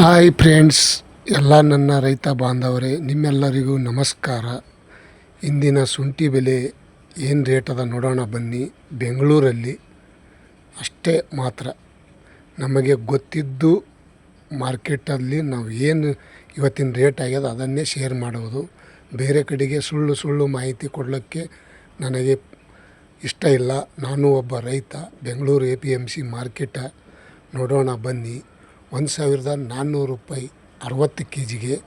Hi friends, ಎಲ್ಲ ನನ್ನ ರೈತ ಬಾಂಧವರೇ, ನಿಮ್ಮೆಲ್ಲರಿಗೂ ನಮಸ್ಕಾರ. ಇಂದಿನ ಶುಂಠಿ ಬೆಲೆ ಏನು ರೇಟ್ ಅದ ನೋಡೋಣ ಬನ್ನಿ. ಬೆಂಗಳೂರಲ್ಲಿ ಅಷ್ಟೇ ಮಾತ್ರ. ನಮಗೆ ಗೊತ್ತಿದ್ದು ಮಾರ್ಕೆಟಲ್ಲಿ ನಾವು ಏನು ಇವತ್ತಿನ ರೇಟ್ ಆಗ್ಯದ ಅದನ್ನೇ ಶೇರ್ ಮಾಡೋದು. ಬೇರೆ ಕಡೆಗೆ ಸುಳ್ಳು ಸುಳ್ಳು ಮಾಹಿತಿ ಕೊಡಲಿಕ್ಕೆ ನನಗೆ ಇಷ್ಟ ಇಲ್ಲ. ನಾನು ಒಬ್ಬ ರೈತ, Bengaluru A P M C market ನೋಡೋಣ ಬನ್ನಿ. ಒಂದು ಸಾವಿರದ ನಾನ್ನೂರು ರೂಪಾಯಿ ಅರವತ್ತು ಕೆ ಜಿಗೆ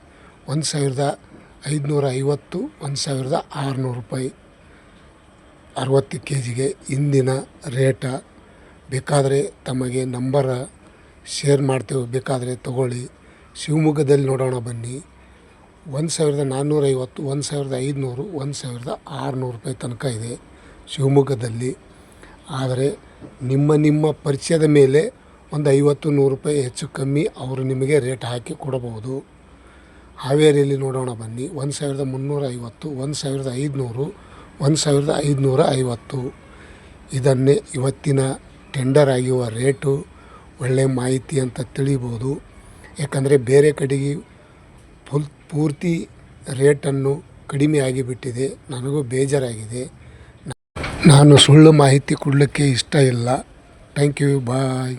ಒಂದು ಸಾವಿರದ ಐದುನೂರ ಐವತ್ತು ಒಂದು ಸಾವಿರದ ಆರುನೂರು ರೂಪಾಯಿ ಅರವತ್ತು ಕೆ ಜಿಗೆ ಇಂದಿನ ರೇಟ. ಬೇಕಾದರೆ ತಮಗೆ ನಂಬರ ಶೇರ್ ಮಾಡ್ತೇವೆ. ಬೇಕಾದರೆ ತಗೊಳ್ಳಿ. ಶಿವಮೊಗ್ಗದಲ್ಲಿ ನೋಡೋಣ ಬನ್ನಿ. ಒಂದು ಸಾವಿರದ ನಾನ್ನೂರೈವತ್ತು, ಒಂದು ಸಾವಿರದ ಐದುನೂರು, ಒಂದು ಸಾವಿರದ ಆರುನೂರು ರೂಪಾಯಿ ತನಕ ಇದೆ ಶಿವಮೊಗ್ಗದಲ್ಲಿ. ಆದರೆ ನಿಮ್ಮ ನಿಮ್ಮ ಪರಿಚಯದ ಮೇಲೆ ಒಂದು ಐವತ್ತು ನೂರು ರೂಪಾಯಿ ಹೆಚ್ಚು ಕಮ್ಮಿ ಅವರು ನಿಮಗೆ ರೇಟ್ ಹಾಕಿ ಕೊಡಬಹುದು. ಹಾವೇರಿಯಲ್ಲಿ ನೋಡೋಣ ಬನ್ನಿ. ಒಂದು ಸಾವಿರದ ಮುನ್ನೂರ ಐವತ್ತು, ಒಂದು ಸಾವಿರದ ಐದುನೂರು, ಒಂದು ಸಾವಿರದ ಐದುನೂರ ಐವತ್ತು. ಇದನ್ನೇ ಇವತ್ತಿನ ಟೆಂಡರ್ ಆಗಿರುವ ರೇಟು. ಒಳ್ಳೆಯ ಮಾಹಿತಿ ಅಂತ ತಿಳಿಬೋದು. ಯಾಕಂದರೆ ಬೇರೆ ಕಡೆಗೆ ಫುಲ್ ಪೂರ್ತಿ ರೇಟನ್ನು ಕಡಿಮೆ ಆಗಿಬಿಟ್ಟಿದೆ. ನನಗೂ ಬೇಜಾರಾಗಿದೆ. ನಾನು ಸುಳ್ಳು ಮಾಹಿತಿ ಕೊಡಲಿಕ್ಕೆ ಇಷ್ಟ ಇಲ್ಲ. Thank you bye